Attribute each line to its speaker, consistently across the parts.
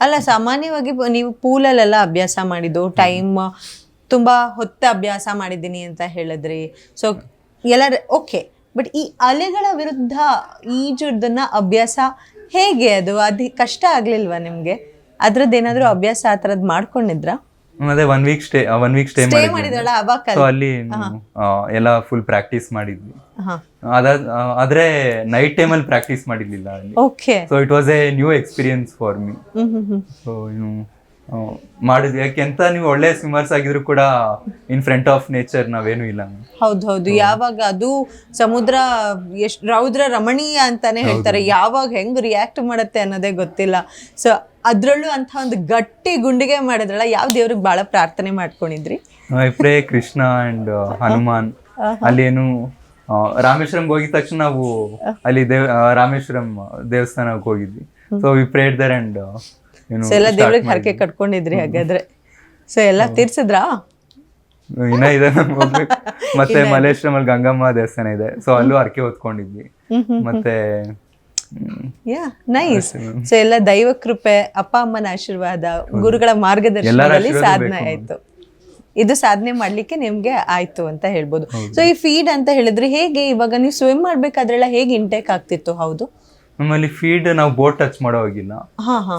Speaker 1: ಅಲ್ಲ, ಸಾಮಾನ್ಯವಾಗಿ ನೀವು ಪೂಲಲ್ಲೆಲ್ಲ ಅಭ್ಯಾಸ ಮಾಡಿದ್ದು ಟೈಮ್ ತುಂಬಾ ಹೊತ್ತ ಅಭ್ಯಾಸ ಮಾಡಿದ್ದೀನಿ ಅಂತ ಹೇಳಿದ್ರಿ. ಸೊ ಎಲ್ಲ ಓಕೆ ಬಟ್ ಈ ಅಲೆಗಳ ವಿರುದ್ಧ ಈಜುದನ್ನ ಅಭ್ಯಾಸ ಹೇಗೆ ಅದು? ಅದು, ಕಷ್ಟ ಆಗ್ಲಿಲ್ವಾ ನಿಮ್ಗೆ? ಅದ್ರದ್ದು ಏನಾದರೂ ಅಭ್ಯಾಸ ಆ ಥರದ್ದು ಮಾಡ್ಕೊಂಡಿದ್ರಾ?
Speaker 2: ಅದೇ one week stay one week stay
Speaker 1: stay ಮಾಡಿದ್ರಲ್ಲ
Speaker 2: ಸೊ ಅಲ್ಲಿ? ಎಲ್ಲ ಫುಲ್ ಪ್ರಾಕ್ಟೀಸ್ ಮಾಡಿದ್ವಿ. ಆದ್ರೆ ನೈಟ್ ಟೈಮಲ್ಲಿ ಪ್ರಾಕ್ಟೀಸ್ ಮಾಡಿರ್ಲಿಲ್ಲ ಅಲ್ಲಿ.
Speaker 1: Okay
Speaker 2: so it was a new experience for me so ಏನು ಮಾಡಿದ್ವಿ. ಯಾಕೆ ಅಂತ ನೀವು ಒಳ್ಳೆ ಸ್ವಿಮ್ಮರ್ಸ್ ಆಗಿದ್ರು ಕೂಡ ಇನ್ ಫ್ರಂಟ್ ಆಫ್ ನೇಚರ್ ನಾವೇನು ಇಲ್ಲ.
Speaker 1: ಹೌದು ಹೌದು. ಯಾವಾಗ ಅದು ಸಮುದ್ರ ಎಷ್ಟ್ ರೌದ್ರ ರಮಣೀಯ ಅಂತಾನೆ ಹೇಳ್ತಾರೆ. ಯಾವಾಗ ಹೆಂಗ್ ರಿಯಾಕ್ಟ್ ಮಾಡುತ್ತೆ ಅನ್ನೋದೇ ಗೊತ್ತಿಲ್ಲ. ಸೊ ಅದ್ರಲ್ಲೂ ಅಂತ ಒಂದು ಗಟ್ಟಿ ಗುಂಡಿಗೆ ಮಾಡಿದ್ರಲ್ಲ ಯಾವ ದೇವ್ರಿಗೆ ಬಹಳ ಪ್ರಾರ್ಥನೆ ಮಾಡ್ಕೊಂಡಿದ್ರಿ?
Speaker 2: I pray Krishna and Hanuman. ಅಲ್ಲಿ ಏನು ರಾಮೇಶ್ವರಂಗೆ ಹೋಗಿದ ತಕ್ಷಣ ನಾವು ಅಲ್ಲಿ ದೇವ್ ರಾಮೇಶ್ವರಂ ದೇವಸ್ಥಾನಕ್ಕೆ ಹೋಗಿದ್ವಿ. So we prayed there and
Speaker 1: so ಎಲ್ಲ ದೇವ್ರಿಗೆ ಹರಕೆ ಕಟ್ಕೊಂಡಿದ್ರಿ ಹಾಗಾದ್ರೆ. ಸೊ ಎಲ್ಲ ತೀರ್ಸಿದ್ರಾ?
Speaker 2: ಇನ್ನ ಇದೆ ಮತ್ತೆ ಮಲ್ಲೇಶ್ವರಂ ಗಂಗಮ್ಮ ದೇವಸ್ಥಾನ ಇದೆ. ಸೊ ಅಲ್ಲೂ ಹರಕೆ ಹೊತ್ಕೊಂಡಿದ್ವಿ. ಮತ್ತೆ
Speaker 1: ಯಾ ನೈಸ್ ಸೊ ಎಲ್ಲ ದೈವ ಕೃಪೆ ಅಪ್ಪ ಅಮ್ಮನ ಆಶೀರ್ವಾದ ಗುರುಗಳ ಮಾರ್ಗದರ್ಶನದಲ್ಲಿ ಸಾಧನೆ ಆಯ್ತು. ಇದು ಸಾಧನೆ ಮಾಡ್ಲಿಕ್ಕೆ ನಿಮ್ಗೆ ಆಯ್ತು ಅಂತ ಹೇಳ್ಬೋದು. ಸೊ ಈ ಫೀಡ್ ಅಂತ ಹೇಳಿದ್ರೆ ಹೇಗೆ? ಇವಾಗ ನೀವು ಸ್ವಿಮ್ ಮಾಡ್ಬೇಕಾದ್ರೆಲ್ಲ ಹೇಗೆ ಇಂಟೇಕ್ ಆಗ್ತಿತ್ತು? ಹೌದು.
Speaker 2: ನಮ್ಮಲ್ಲಿ ಫೀಡ್ ನಾವು ಬೋಟ್ ಟಚ್ ಮಾಡೋ ಹೋಗಿಲ್ಲ.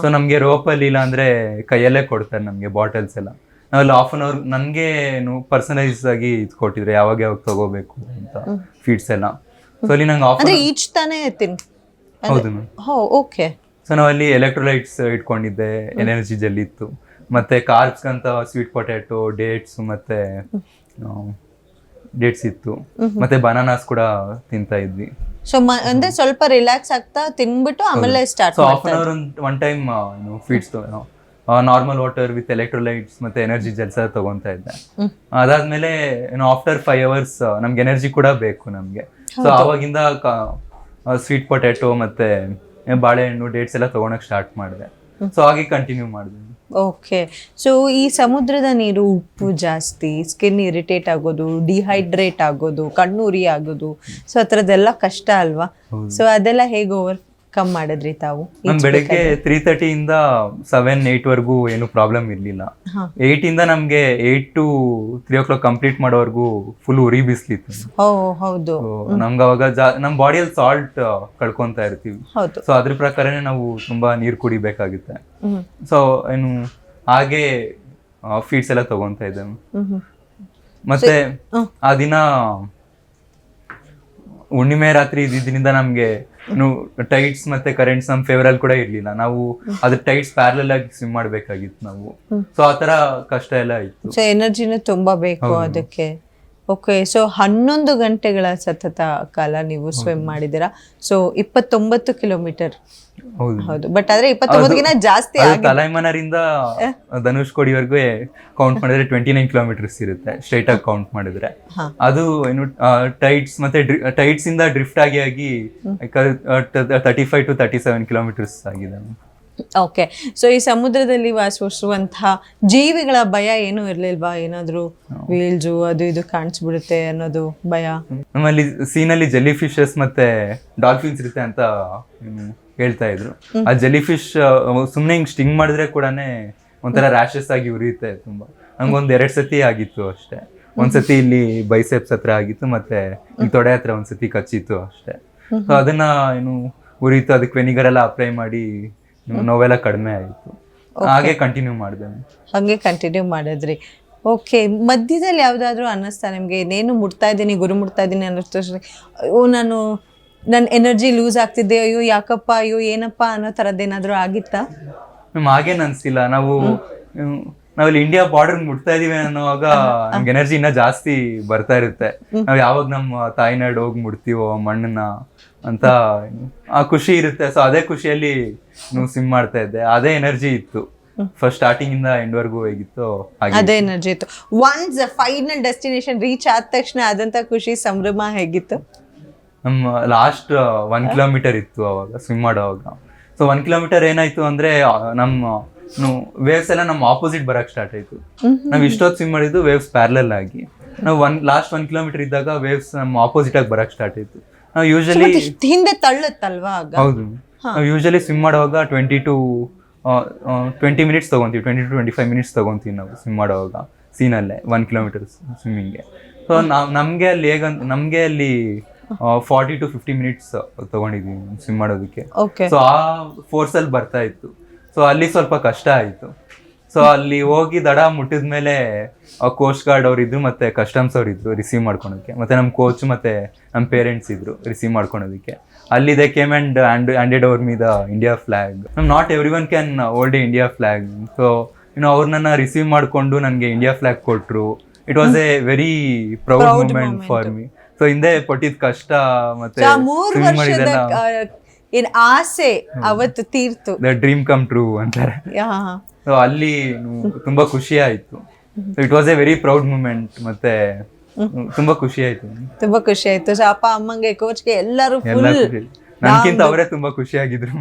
Speaker 2: ಸೊ ನಮ್ಗೆ ರೋಪಲ್ಲಿ ಇಲ್ಲ ಅಂದ್ರೆ ಕೈಯಲ್ಲೇ ಕೊಡ್ತಾರೆ ನಮ್ಗೆ ಬಾಟಲ್ಸ್ ಎಲ್ಲ. ನಾವಲ್ಲಿ ಹಾಫ್ ಅನ್ ಅವರ್ ನನ್ಗೆ ಏನು ಪರ್ಸನಲೈಸ್ ಆಗಿ ಇದು ಕೊಟ್ಟಿದ್ರೆ ಯಾವಾಗ ಯಾವಾಗ ತಗೋಬೇಕು ಅಂತ ಫೀಡ್ಸ್ ಎಲ್ಲ. ಸೊ ಅಲ್ಲಿ ನಂಗೆ ಆಫ್
Speaker 1: ಅಂದ್ರೆ ಈಚ್ ತಾನೇ ತಿನ್
Speaker 2: ಹೌದು ಮ್ಯಾಮ್
Speaker 1: ಹೋ ಓಕೆ
Speaker 2: ಸೊ ನಾವಲ್ಲಿ ಎಲೆಕ್ಟ್ರೋಲೈಟ್ಸ್ ಇಟ್ಕೊಂಡಿದ್ದೆ ಎನರ್ಜಿ ಜೆಲ್ ಇತ್ತು. ಮತ್ತೆ ಕಾರ್ಬ್ಸ್ ಅಂತ ಸ್ವೀಟ್ ಪೊಟ್ಯಾಟೊ ಡೇಟ್ಸ್ ಮತ್ತೆ ಡೇಟ್ಸ್ ಇತ್ತು. ಮತ್ತೆ ಬನಾನಾಸ್ ಕೂಡ ತಿಂತಾ ಇದ್ವಿ.
Speaker 1: ಸೊ ಅಂದ್ರೆ ಸ್ವಲ್ಪ ರಿಲ್ಯಾಕ್ಸ್ ಆಗ್ತಾ ತಿನ್ಬಿಟ್ಟು ಆಮೇಲೆ start
Speaker 2: so half an hour one time feeds normal water with electrolytes ಮತ್ತೆ ಎನರ್ಜಿ ಜೆಲ್ಸ್ ತಗೊಂತಾ ಇದ್ದೆ. ಅದಾದ್ಮೇಲೆ ಆಫ್ಟರ್ ಫೈವ್ ಅವರ್ಸ್ ನಮ್ಗೆ ಎನರ್ಜಿ ಕೂಡ ಬೇಕು ನಮ್ಗೆ. ಸೊ ಆವಾಗಿಂದ ಸ್ವೀಟ್ ಪೊಟ್ಯಾಟೊ ಮತ್ತೆ ಬಾಳೆಹಣ್ಣು ಡೇಟ್ಸ್ ಎಲ್ಲ ತಗೊಳಕ್ ಸ್ಟಾರ್ಟ್ ಮಾಡಿದೆ. ಸೊ ಹಾಗೆ ಕಂಟಿನ್ಯೂ ಮಾಡಿದೆ.
Speaker 1: ಓಕೆ ಸೊ ಈ ಸಮುದ್ರದ ನೀರು ಉಪ್ಪು ಜಾಸ್ತಿ ಸ್ಕಿನ್ ಇರಿಟೇಟ್ ಆಗೋದು ಡಿಹೈಡ್ರೇಟ್ ಆಗೋದು ಕಣ್ಣು ಉರಿ ಆಗೋದು ಸೊ ಆ ಥರದ್ದೆಲ್ಲ ಕಷ್ಟ ಅಲ್ವಾ? ಸೊ ಅದೆಲ್ಲ ಹೇಗೆ ಓವರ್ ಕಮ್ ಮಾಡಿದ್ರಿ ತಾವು?
Speaker 2: ನಮ್ ಬೆಳಿಗ್ಗೆ ತ್ರೀ ತರ್ಟಿಯಿಂದ ಸೆವೆನ್ ಏಟ್ ವರೆಗೂ ಏನು ಪ್ರಾಬ್ಲಮ್ ಇರ್ಲಿಲ್ಲ. ಏಯ್ಟಿಂದ ಇಂದ ನಮ್ಗೆ eight to three o'clock complete ಮಾಡೋವರೆಗೂ full ಉರಿ ಬಿಸ್ಲಿತ್ತು.
Speaker 1: ಹೌದು.
Speaker 2: ನಮ್ಗೆ ಅವಾಗ ನಮ್ಮ ನಮ್ ಬಾಡಿಯಲ್ಲಿ ಸಾಲ್ಟ್ ಕಳ್ಕೊಂತಾ ಇರ್ತೀವಿ. ಸೊ ಅದ್ರ ಪ್ರಕಾರನೇ ನಾವು ತುಂಬಾ ನೀರು ಕುಡಿಬೇಕಾಗುತ್ತೆ. ಸೊ ಏನು ಹಾಗೆ ಫೀಡ್ಸ್ ಎಲ್ಲ ತಗೊಂತಾ ಇದ್ದೆ. ಮತ್ತೆ ಆ ದಿನ ಹುಣ್ಣಿಮೆ ರಾತ್ರಿ ಇದ್ದಿದ್ದರಿಂದ ನಮ್ಗೆ ಟೈಟ್ಸ್ ಮತ್ತೆ ಕರೆಂಟ್ಸ್ ನಮ್ ಫೇವರ್ ಅಲ್ಲಿ ಕೂಡ ಇರ್ಲಿಲ್ಲ. ನಾವು ಅದ್ರ ಟೈಟ್ಸ್ ಪ್ಯಾರಲ್ ಆಗಿ ಸ್ವಿಮ್ ಮಾಡ್ಬೇಕಾಗಿತ್ತು ನಾವು. ಸೊ ಆತರ ಕಷ್ಟ ಎಲ್ಲ ಇತ್ತು.
Speaker 1: ಎನರ್ಜಿನೂ ತುಂಬಾ ಬೇಕು ಅದಕ್ಕೆ. ಓಕೆ ಸೊ ಹನ್ನೊಂದು ಗಂಟೆಗಳ ಸತತ ಕಾಲ ನೀವು ಸ್ವಿಮ್ ಮಾಡಿದ್ದೀರಾ? ಸೊ ಇಪ್ಪತ್ತೊಂಬತ್ತು ಕಿಲೋಮೀಟರ್
Speaker 2: ಹೌದು.
Speaker 1: ಬಟ್ ಆದ್ರೆ ಇಪ್ಪತ್ತೊಂಬತ್ತಕ್ಕಿಂತ ಜಾಸ್ತಿ
Speaker 2: ಅದು ತಲೈಮನರಿಂದ ಧನುಷ್ ಕೋಡಿವರೆಗೂ ಕೌಂಟ್ ಮಾಡಿದ್ರೆ ಟ್ವೆಂಟಿ ನೈನ್ ಕಿಲೋಮೀಟರ್ಸ್ ಇರುತ್ತೆ ಸ್ಟ್ರೈಟ್ ಆಗಿ ಕೌಂಟ್ ಮಾಡಿದ್ರೆ. ಅದು ಏನು ಟೈಟ್ಸ್ ಮತ್ತೆ ಟೈಟ್ಸ್ ಇಂದ ಡ್ರಿಫ್ಟ್ ಆಗಿ ಆಗಿ thirty five to thirty seven kilometres ಆಗಿದೆ.
Speaker 1: ಓಕೆ ಸೊ ಈ ಸಮುದ್ರದಲ್ಲಿ ವಾಸಿಸುವಂತಹ ಜೀವಿಗಳ ಭಯ ಏನು ಇರ್ಲಿಲ್ವಾ? ಏನಾದ್ರು ವೀಲ್ಜು ಅದು ಇದು ಕಾಣಿಸ್ಬಿಡುತ್ತೆ ಅನ್ನೋದು ಭಯ?
Speaker 2: ನಮ್ಮಲ್ಲಿ ಸೀನಲ್ಲಿ ಜೆಲ್ಲಿ ಫಿಶಸ್ ಮತ್ತೆ ಡಾಲ್ಫಿನ್ಸ್ ಇರುತ್ತೆ ಅಂತ ಹೇಳ್ತಾ ಇದ್ರು. ಆ ಜೆಲ್ಲಿ ಫಿಶ್ ಸುಮ್ಮನೆ ಹಿಂಗ್ ಸ್ಟಿಂಗ್ ಮಾಡಿದ್ರೆ ಕೂಡ ಒಂಥರ ರ್ಯಾಶಸ್ ಆಗಿ ಉರಿಯುತ್ತೆ ತುಂಬಾ. ನಂಗೊಂದ್ ಎರಡ್ ಸತಿ ಆಗಿತ್ತು ಅಷ್ಟೇ. ಒಂದ್ಸತಿ ಇಲ್ಲಿ ಬೈಸೆಪ್ಸ್ ಹತ್ರ ಆಗಿತ್ತು ಮತ್ತೆ ತೊಡೆ ಹತ್ರ ಒಂದ್ಸತಿ ಕಚ್ಚಿತ್ತು ಅಷ್ಟೇ. ಸೊ ಅದನ್ನ ಏನು ಉರಿತು ಅದಕ್ಕೆ ವೆನಿಗರ್ ಎಲ್ಲ ಅಪ್ಲೈ ಮಾಡಿ ನೋವೆಲ್ಲ ಕಡಿಮೆ ಆಯಿತು. ಹಾಗೆ ಕಂಟಿನ್ಯೂ ಮಾಡಿದೆ
Speaker 1: ಹಂಗೆ ಕಂಟಿನ್ಯೂ ಮಾಡಿದ್ರಿ. ಓಕೆ ಮಧ್ಯದಲ್ಲಿ ಯಾವುದಾದ್ರೂ ಅನ್ನಿಸ್ತಾ ನಿಮಗೆ ಇನ್ನೇನು ಮುಟ್ತಾ ಇದ್ದೀನಿ ಗುರು ಮುಟ್ತಾ ಇದ್ದೀನಿ ಅನ್ನಿಸ್ತು ಓ ನಾನು ನನ್ನ ಎನರ್ಜಿ ಲೂಸ್ ಆಗ್ತಿದ್ದೆ ಅಯ್ಯೋ ಯಾಕಪ್ಪ ಅಯ್ಯೋ ಏನಪ್ಪ ಅನ್ನೋ ಥರದ್ದೇನಾದರೂ ಆಗಿತ್ತಾ?
Speaker 2: ಮ್ಯಾಮ್ ಹಾಗೇನು ಅನಿಸಿಲ್ಲ. ನಾವು ನಾವಲ್ಲಿ ಇಂಡಿಯಾ ಬಾರ್ಡರ್ ಮುಟ್ತಾ ಇದೀವಿ ಅನ್ನೋವಾಗ ನಮ್ಗೆ ಎನರ್ಜಿ ಇನ್ನ ಜಾಸ್ತಿ ಬರ್ತಾ ಇರುತ್ತೆ. ನಾವ್ ಯಾವಾಗ ನಮ್ಮ ತಾಯಿನಾಡು ಹೋಗಿ ಮುಡ್ತೀವೋ ಮಣ್ಣನ್ನ ಅಂತ ಆ ಖುಷಿ ಇರುತ್ತೆ. ಸೊ ಅದೇ ಖುಷಿಯಲ್ಲಿ ನೀವು ಸ್ವಿಮ್ ಮಾಡ್ತಾ ಇದ್ದೆ. ಅದೇ ಎನರ್ಜಿ ಇತ್ತು. ಫಸ್ಟ್ ಸ್ಟಾರ್ಟಿಂಗ್ ಇಂದ ಎಂಡ್ ವರ್ಗೂ ಹೇಗಿತ್ತು ಹಾಗೆ.
Speaker 1: ಅದೇ ಎನರ್ಜಿ ಇತ್ತು. ಒನ್ಸ್ ಫೈನಲ್ ಡೆಸ್ಟಿನೇಷನ್ ರೀಚ್ ಆದ ತಕ್ಷಣ ಆದಂತ ಖುಷಿ ಸಂಭ್ರಮ ಹೇಗಿತ್ತು?
Speaker 2: ನಮ್ಮ ಲಾಸ್ಟ್ ಒನ್ ಕಿಲೋಮೀಟರ್ ಇತ್ತು ಅವಾಗ ಸ್ವಿಮ್ ಮಾಡೋವಾಗ. ಸೊ ಒನ್ ಕಿಲೋಮೀಟರ್ ಏನಾಯ್ತು ಅಂದ್ರೆ ನಮ್ಮ ವೇವ್ಸ್ ಎಲ್ಲ ನಮ್ಮ ಆಪೋಸಿಟ್ ಬರಕ್ ಸ್ಟಾರ್ಟ್ ಆಯ್ತು. ನಾವ್ ಇಷ್ಟೊತ್ತು ಸ್ವಿಮ್ ಮಾಡಿದ್ದು ವೇವ್ಸ್ ಪ್ಯಾರಲಲ್ ಆಗಿ. ನಾವು ಒನ್ ಲಾಸ್ಟ್ ಒನ್ ಕಿಲೋಮೀಟರ್ ಇದ್ದಾಗ ವೇವ್ಸ್ ನಮ್ಮ ಆಪೋಸಿಟ್ ಆಗಿ ಬರಕ್ ಸ್ಟಾರ್ಟ್ ಆಯ್ತು. ನಾವು ಯೂಶಲಿ
Speaker 1: ಹಿಂದೆ ತಳ್ಳುತ್ತಲ್ವಾ
Speaker 2: ಹೌದು. ನಾವು ಯೂಶಲಿ ಸ್ವಿಮ್ ಮಾಡುವಾಗ twenty to twenty minutes ತೊಗೊತೀವಿ. Twenty to twenty five minutes ತೊಗೊತೀವಿ ನಾವು ಸ್ವಿಮ್ ಮಾಡುವಾಗ ಸೀನಲ್ಲೇ ಒನ್ ಕಿಲೋಮೀಟರ್ ಸ್ವಿಮ್ಮಿಂಗ್ಗೆ ಸೊ ನಾವು ನಮಗೆ ಅಲ್ಲಿ ಹೇಗಂತ ನಮಗೆ ಅಲ್ಲಿ ಫಾರ್ಟಿ ಟು ಫಿಫ್ಟಿ ಮಿನಿಟ್ಸ್ ತಗೊಂಡಿದ್ವಿ ಸ್ವಿಮ್ ಮಾಡೋದಕ್ಕೆ. ಸೊ ಆ ಫೋರ್ಸಲ್ಲಿ ಬರ್ತಾ ಇತ್ತು. ಸೊ ಅಲ್ಲಿ ಸ್ವಲ್ಪ ಕಷ್ಟ ಆಯಿತು. ಸೊ ಅಲ್ಲಿ ಹೋಗಿ ದಡ ಮುಟ್ಟಿದ ಮೇಲೆ ಕೋಸ್ಟ್ ಗಾರ್ಡ್ ಅವ್ರು ಇದ್ರು ಮತ್ತೆ ಕಸ್ಟಮ್ಸ್ ಅವ್ರು ಇದ್ರು ರಿಸೀವ್ ಮಾಡ್ಕೊಳೋದಕ್ಕೆ ಮತ್ತೆ ನಮ್ಮ ಕೋಚ್ ಮತ್ತೆ ನಮ್ಮ ಪೇರೆಂಟ್ಸ್ ಇದ್ರು ರಿಸೀವ್ ಮಾಡ್ಕೊಳೋದಕ್ಕೆ. ಅಲ್ಲಿ they came and and handed over me the India flag ನಮ್ not everyone can hold India flag so ಇನ್ನು ಅವ್ರನ್ನ ರಿಸೀವ್ ಮಾಡಿಕೊಂಡು ನನಗೆ ಇಂಡಿಯಾ ಫ್ಲಾಗ್ ಕೊಟ್ಟರು it was a very proud moment for me so ಹಿಂದೆ ಪಟ್ಟಿದ ಕಷ್ಟ ಮತ್ತೆ
Speaker 1: ಏನ್ ಆಸೆ ಅವತ್ತು ತೀರ್ತು.
Speaker 2: ದ ಡ್ರೀಮ್ ಕಮ್ ಟ್ರೂ ಅಂತಾರೆ. ಸೊ ಅಲ್ಲಿ ತುಂಬಾ ಖುಷಿ ಆಯ್ತು. It was a very proud moment ಮತ್ತೆ ತುಂಬಾ ಖುಷಿ ಆಯ್ತು.
Speaker 1: ತುಂಬಾ ಖುಷಿ ಆಯ್ತು. ಸೊ ಅಪ್ಪ ಅಮ್ಮಂಗೆ ಕೋಚ್ಗೆ ಎಲ್ಲರೂ
Speaker 2: ಎಲ್ಲ
Speaker 1: ಫುಲ್
Speaker 2: ಖುಷಿ ಆಗಿದ್ರು ಅವರೇ ತುಂಬಾ ಖುಷಿಯಾಗಿದ್ರು